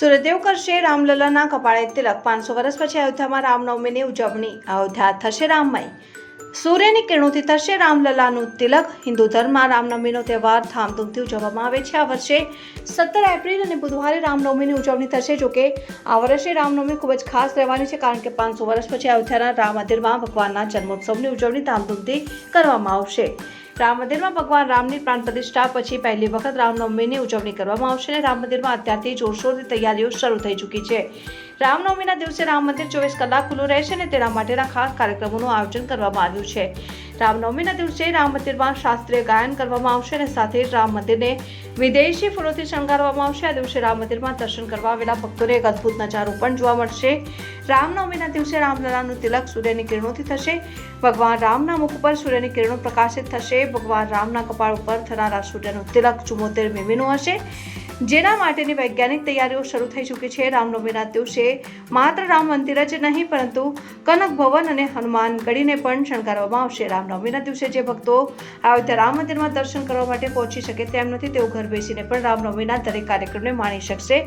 સુરદેવ કરશે રામલલાના કપાળે તિલક પાંચસો વર્ષ પછી અયોધ્યામાં રામનવમીની ઉજવણી. અયોધ્યા થશે રામમય. સૂર્યની કિરણોથી થશે રામલલાનું તિલક. હિન્દુ ધર્મમાં રામનવમીનો તહેવાર ધામધૂમથી ઉજવવામાં આવે છે. આ વર્ષે સત્તર એપ્રિલ અને બુધવારે રામનવમીની ઉજવણી થશે. જોકે આ વર્ષે રામનવમી ખૂબ જ ખાસ રહેવાની છે, કારણ કે પાંચસો વર્ષ પછી અયોધ્યાના રામ મંદિરમાં ભગવાનના જન્મોત્સવની ઉજવણી ધામધૂમથી કરવામાં આવશે. રામ મંદિરમાં ભગવાન રામની પ્રાણ પ્રતિષ્ઠા પછી પહેલી વખત રામનવમીની ઉજવણી કરવામાં આવશે અને રામ મંદિરમાં અત્યારથી જોરશોરથી તૈયારીઓ શરૂ થઈ ચૂકી છે. રામનવમીના દિવસે રામ મંદિર ચોવીસ કલાક ખુલ્લું રહેશે અને તેના માટેના ખાસ કાર્યક્રમોનું આયોજન કરવામાં આવ્યું છે. રામનવમીના દિવસે રામ મંદિરમાં શાસ્ત્રીય ગાયન કરવામાં આવશે અને સાથે રામ મંદિરને વિદેશી ફૂલોથી શણગારવામાં આવશે. આ દિવસે રામ મંદિરમાં દર્શન કરવા આવેલા ભક્તોને એક અદ્ભુત નજારો પણ જોવા મળશે. રામનવમીના દિવસે રામલલાનું તિલક સૂર્યની કિરણોથી થશે. ભગવાન રામના મુખ ઉપર સૂર્યની કિરણો પ્રકાશિત થશે. ભગવાન રામના કપાળ ઉપર થનારા સૂર્યનું તિલક ચુમ્મોતેર મીમીનું હશે. જેના માટેની વૈજ્ઞાનિક તૈયારીઓ શરૂ થઈ ચૂકી છે. રામનવમીના દિવસે માત્ર રામ મંદિર જ નહીં, પરંતુ કનક ભવન અને હનુમાન ગઢીને પણ શણગારવામાં આવશે. રામનવમીના દિવસે જે ભક્તો અયોધ્યા રામ મંદિરમાં દર્શન કરવા માટે પહોંચી શકે તેમ નથી, તેઓ ઘર બેસીને પણ રામનવમીના દરેક કાર્યક્રમને માણી શકશે.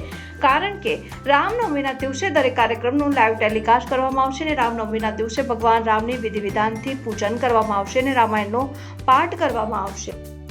કારણ કે રામનવમીના દિવસે દરેક કાર્યક્રમનું લાઈવ ટેલિકાસ્ટ કરવામાં આવશે અને રામનવમીના દિવસે ભગવાન રામની વિધિ વિધાનથી પૂજન કરવામાં આવશે અને રામાયણનો પાઠ કરવામાં આવશે.